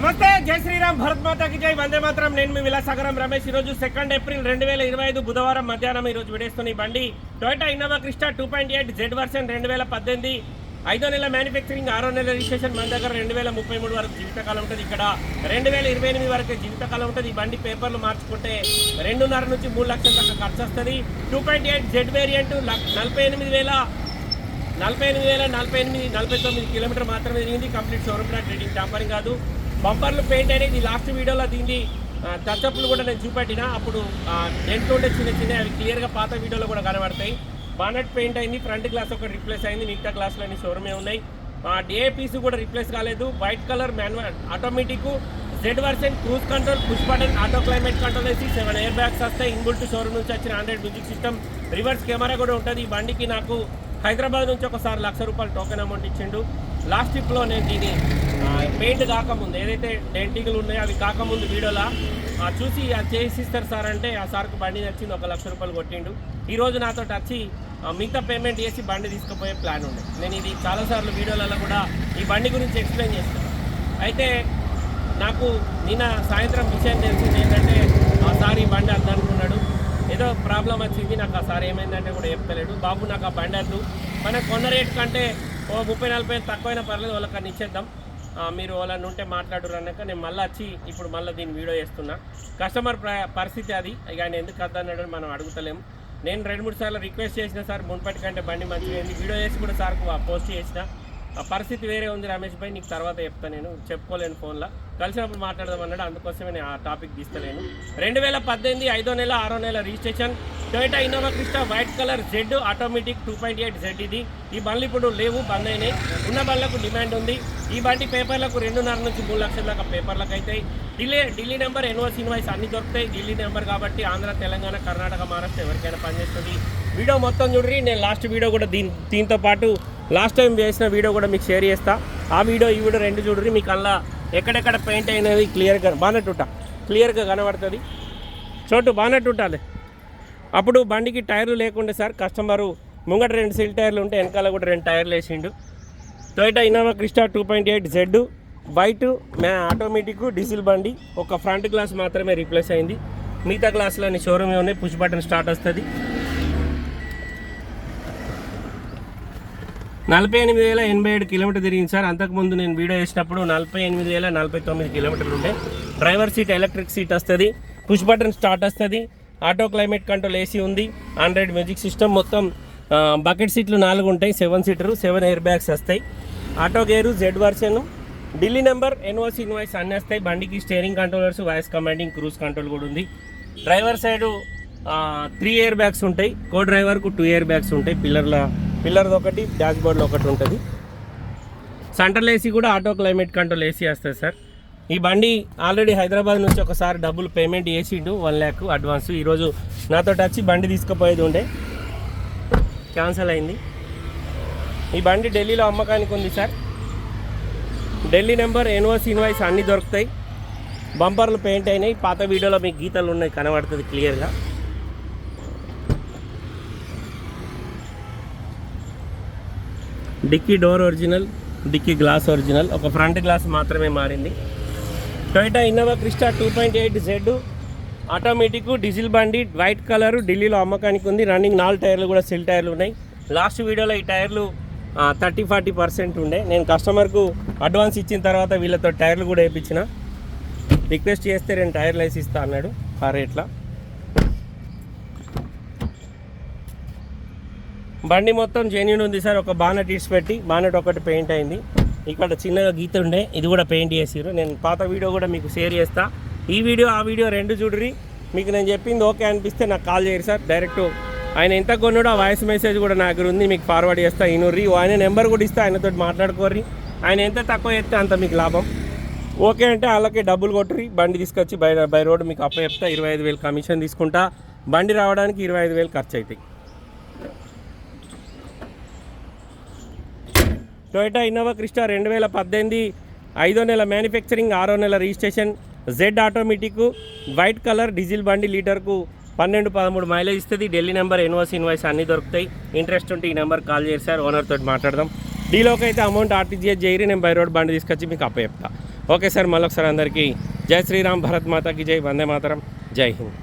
నమస్తే జై శ్రీరామ్ భరత్ మాతాకి జై. వందే మాత్రం. నేను మీ విలాసాగరం రమేష్. ఈ రోజు సెకండ్ ఏప్రిల్ రెండు వేల ఇరవై ఐదు బుధవారం మధ్యాహ్నం ఈ రోజు విడేస్తున్న ఈ బండి. Toyota Innova Crysta two point eight Z version రెండు వేల పద్దెనిమిది. ఐదో నెల మ్యానుఫ్యాక్చరింగ్ ఆరో నెల రిజిస్ట్రేషన్ మన దగ్గర రెండు వేల ముప్పై మూడు వరకు జీవితకాలం ఉంటుంది. ఇక్కడ రెండు వేల ఇరవై ఎనిమిది వరకు జీవితకాలం ఉంటుంది. ఈ బండి పేపర్లు మార్చుకుంటే రెండున్నర నుంచి మూడు లక్షల దాకా ఖర్చు వస్తుంది. Two point eight Z variant నలభై ఎనిమిది వేల నలభై ఎనిమిది వేల నలభై ఎనిమిది నలభై తొమ్మిది కిలోమీటర్ మాత్రమే తిరిగింది. Complete showroom track rating tampering కాదు. బంపర్లు పెయింట్ అనేది లాస్ట్ వీడియోలో దీన్ని టచ్అప్లు కూడా నేను చూపెట్టిన. అప్పుడు డెంట్లు ఉండే చిన్న చిన్న అవి క్లియర్గా పాత వీడియోలో కూడా కనబడతాయి. బానెట్ పెయింట్ అయింది ఫ్రంట్ గ్లాస్ ఒకటి రిప్లేస్ అయింది మిగతా గ్లాసులు అన్ని షోరూమే ఉన్నాయి. డే పీస్ కూడా రిప్లేస్ కాలేదు. White colour manual automatic Z version cruise control push button auto climate control వేసి సెవెన్ ఎయిర్ బ్యాగ్స్ వస్తాయి. ఇన్బుల్ట్ షోరూమ్ నుంచి వచ్చిన Android music system reverse camera కూడా ఉంటుంది. ఈ బండికి నాకు హైదరాబాద్ నుంచి ఒకసారి లక్ష రూపాయలు టోకెన్ అమౌంట్ ఇచ్చిండు. లాస్ట్ ట్రిప్లో నేను దీని పెయింట్ కాకముందు ఏదైతే డెంటింగ్లు ఉన్నాయో అవి కాకముందు వీడియోలా ఆ, చూసి అది చేసి ఇస్తారు సార్ అంటే ఆ సార్కు బండి నచ్చింది ఒక లక్ష రూపాయలు కొట్టిండు. ఈ రోజు నాతో వచ్చి మిగతా పేమెంట్ చేసి బండి తీసుకుపోయే ప్లాన్ ఉంది. నేను ఇది చాలాసార్లు వీడియోలలో కూడా ఈ బండి గురించి ఎక్స్ప్లెయిన్ చేస్తాను అయితే నాకు నిన్న సాయంత్రం విషయం తెలిసింది ఏంటంటే ఆ సార్ ఈ బండి అద్దనుకున్నాడు. ఏదో ప్రాబ్లం వచ్చింది నాకు ఆ సార్ ఏమైందంటే కూడా చెప్తలేడు బాబు నాకు ఆ బండి అద్దు మన కొన్న రేట్ కంటే ఓ ముప్పై నలభై తక్కువైనా పర్లేదు వాళ్ళకి ఇచ్చేద్దాం. మీరు వాళ్ళని ఉంటే మాట్లాడరు అన్నాక నేను మళ్ళీ వచ్చి ఇప్పుడు మళ్ళీ దీన్ని వీడియో చేస్తున్నా. కస్టమర్ ప్ర- పరిస్థితి అది. ఇక ఆయన ఎందుకు అద్దన్నాడు అని మనం అడుగుతలేము నేను రెండు మూడు సార్లు రిక్వెస్ట్ చేసిన సార్ మున్పటి కంటే బండి మంచిగా అయింది వీడియో చేసి కూడా సార్కు పోస్ట్ చేసిన. ఆ పరిస్థితి వేరే ఉంది రమేష్ భాయ్ నీకు తర్వాత చెప్తాను నేను. చెప్పుకోలేను ఫోన్లో. కలిసినప్పుడు మాట్లాడదాం అన్నాడు. అందుకోసమే నేను ఆ టాపిక్ తీస్తలేను. రెండు వేల పద్దెనిమిది ఐదో నెల ఆరో నెల registration. Toyota Innova Crysta white colour Z automatic two point eight Z ఇది. ఈ బండ్లు ఇప్పుడు లేవు బంద్ అయినాయి ఉన్న బండ్లకు డిమాండ్ ఉంది. ఈ బండి పేపర్లకు రెండున్నర నుంచి మూడు లక్షల దాకా పేపర్లకు అవుతాయి Delhi Delhi number NOCs invoice అన్ని దొరుకుతాయి. ఢిల్లీ నెంబర్ కాబట్టి ఆంధ్ర తెలంగాణ కర్ణాటక మహారాష్ట్ర ఎవరికైనా పనిచేస్తుంది వీడియో మొత్తం చూడ్రి నేను లాస్ట్ వీడియో కూడా దీని దీంతో పాటు లాస్ట్ టైం చేసిన వీడియో కూడా మీకు షేర్ చేస్తా. ఆ వీడియో ఈ వీడియో రెండు చూడ్రి మీకు అలా ఎక్కడెక్కడ పెయింట్ అయినది క్లియర్గా బానట్టుట క్లియర్గా కనబడుతుంది. చోటు బానట్టుంటాలి అప్పుడు బండికి టైర్లు లేకుండే సార్ కస్టమరు ముంగట రెండు సిల్ టైర్లు ఉంటే వెనకాల కూడా రెండు టైర్లు వేసిండు. Toyota Innova Crysta two point eight Z white మ్యా ఆటోమేటిక్ డీజిల్ బండి. ఒక ఫ్రంట్ గ్లాస్ మాత్రమే రీప్లేస్ అయింది. మిగతా గ్లాసులన్నీ షోరూమ్ ఉన్నాయి. పుష్ బటన్ స్టార్ట్ వస్తుంది. నలభై ఎనిమిది వేల ఎనభై ఏడు కిలోమీటర్ తిరిగింది సార్. అంతకుముందు నేను వీడియో వేసినప్పుడు నలభై ఎనిమిది వేల నలభై తొమ్మిది కిలోమీటర్లు ఉండే. డ్రైవర్ సీట్ ఎలక్ట్రిక్ సీట్ వస్తుంది. పుష్ బటన్ స్టార్ట్ వస్తుంది. ఆటో క్లైమేట్ కంట్రోల్ ఏసీ ఉంది ఆండ్రాయిడ్ మ్యూజిక్ సిస్టమ్ మొత్తం బకెట్ సీట్లు నాలుగు ఉంటాయి seven seater seven air bags వస్తాయి. Auto gear Z version Delhi number NOC invoice అన్నీ వస్తాయి. బండికి steering controllers voice commanding cruise control కూడా ఉంది. Driver side three air bags ఉంటాయి. కో డ్రైవర్కు టూ ఇయర్ బ్యాగ్స్ ఉంటాయి. పిల్లర్ల పిల్లర్ది ఒకటి డాష్ బోర్డ్లో ఒకటి ఉంటుంది. సెంట్రల్ ఏసీ కూడా ఆటో క్లైమేట్ కంట్రోల్ ఏసీ వస్తుంది సార్. ఈ బండి ఆల్రెడీ హైదరాబాద్ నుంచి ఒకసారి డబ్బులు పేమెంట్ చేసిండు వన్ ల్యాక్ అడ్వాన్స్. ఈరోజు నాతో వచ్చి బండి తీసుకుపోయేది ఉండే. క్యాన్సిల్ అయింది. ఈ బండి ఢిల్లీలో అమ్మకానికి ఉంది sir. Delhi number NOCs invoice అన్నీ దొరుకుతాయి. బంపర్లు పెయింట్ అయినాయి. పాత వీడియోలో మీకు గీతలు ఉన్నాయి కనబడుతుంది క్లియర్గా. Dickey door original dickey glass original. ఒక ఫ్రంట్ గ్లాస్ మాత్రమే మారింది. Toyota Innova Crysta two point eight Z automatic diesel బండి వైట్ కలర్ ఢిల్లీలో అమ్మకానికి ఉంది. రన్నింగ్ నాలుగు టైర్లు కూడా సిల్ టైర్లు ఉన్నాయి. లాస్ట్ వీడియోలో ఈ టైర్లు థర్టీ ఫార్టీ పర్సెంట్ ఉండే. నేను కస్టమర్కు అడ్వాన్స్ ఇచ్చిన తర్వాత వీళ్ళతో టైర్లు కూడా వేయించిన. రిక్వెస్ట్ చేస్తే రెండు టైర్లు వేసి ఇస్తా అన్నాడు ఆ రేట్లో. బండి మొత్తం జెన్యున్ ఉంది సార్. ఒక బానెట్ ఇడ్స్ పెట్టి బానెట్ ఒకటి పెయింట్ అయింది. ఇక్కడ చిన్నగా గీత ఉండే ఇది కూడా పెయింట్ చేసిరు నేను పాత వీడియో కూడా మీకు షేర్ చేస్తా. ఈ వీడియో ఆ వీడియో రెండు చూడ్రి. మీకు నేను చెప్పింది ఓకే అనిపిస్తే నాకు కాల్ చేయరు సార్. డైరెక్ట్ ఆయన ఎంత కొన్నాడో ఆ వాయిస్ మెసేజ్ కూడా నా దగ్గర ఉంది. మీకు ఫార్వర్డ్ చేస్తా ఇనుర్రి. ఆయన నెంబర్ కూడా ఇస్తా ఆయనతో మాట్లాడుకోర్రి. ఆయన ఎంత తక్కువ చేస్తే అంత మీకు లాభం. ఓకే అంటే వాళ్ళకి డబ్బులు కొట్టుర్రి. బండి తీసుకొచ్చి బై బై రోడ్ మీకు అప్ప చెప్తా ఇరవై ఐదు వేలు కమిషన్ తీసుకుంటా. బండి రావడానికి ఇరవై ఐదు వేలు ఖర్చు అవుతాయి టొయోటా ఇన్నోవా క్రిస్టా రెండు వేల పద్దెనిమిది ఐదో నెల మ్యానుఫ్యాక్చరింగ్ ఆరో నెల registration. Z automatic white colour diesel బండి లీటర్కు పన్నెండు పదమూడు మైలేజ్ ఇస్తుంది. ఢిల్లీ నెంబర్ ఎన్ఓసి ఇన్వాయిస్ అన్నీ దొరుకుతాయి. ఇంట్రెస్ట్ ఉంటే ఈ నెంబర్ కాల్ చేసి సార్. ఓనర్ తోటి మాట్లాడదాం. డీలోకి అయితే అమౌంట్ ఆర్టీజీఎస్ చేయరి నేను బై రోడ్ బండి తీసుకొచ్చి మీకు అప్ప చెప్తా ఓకే సార్ మళ్ళొకసారి అందరికీ జై శ్రీరామ్ భరత్ మాతాకి జై వందే మాతరం జై హింద్.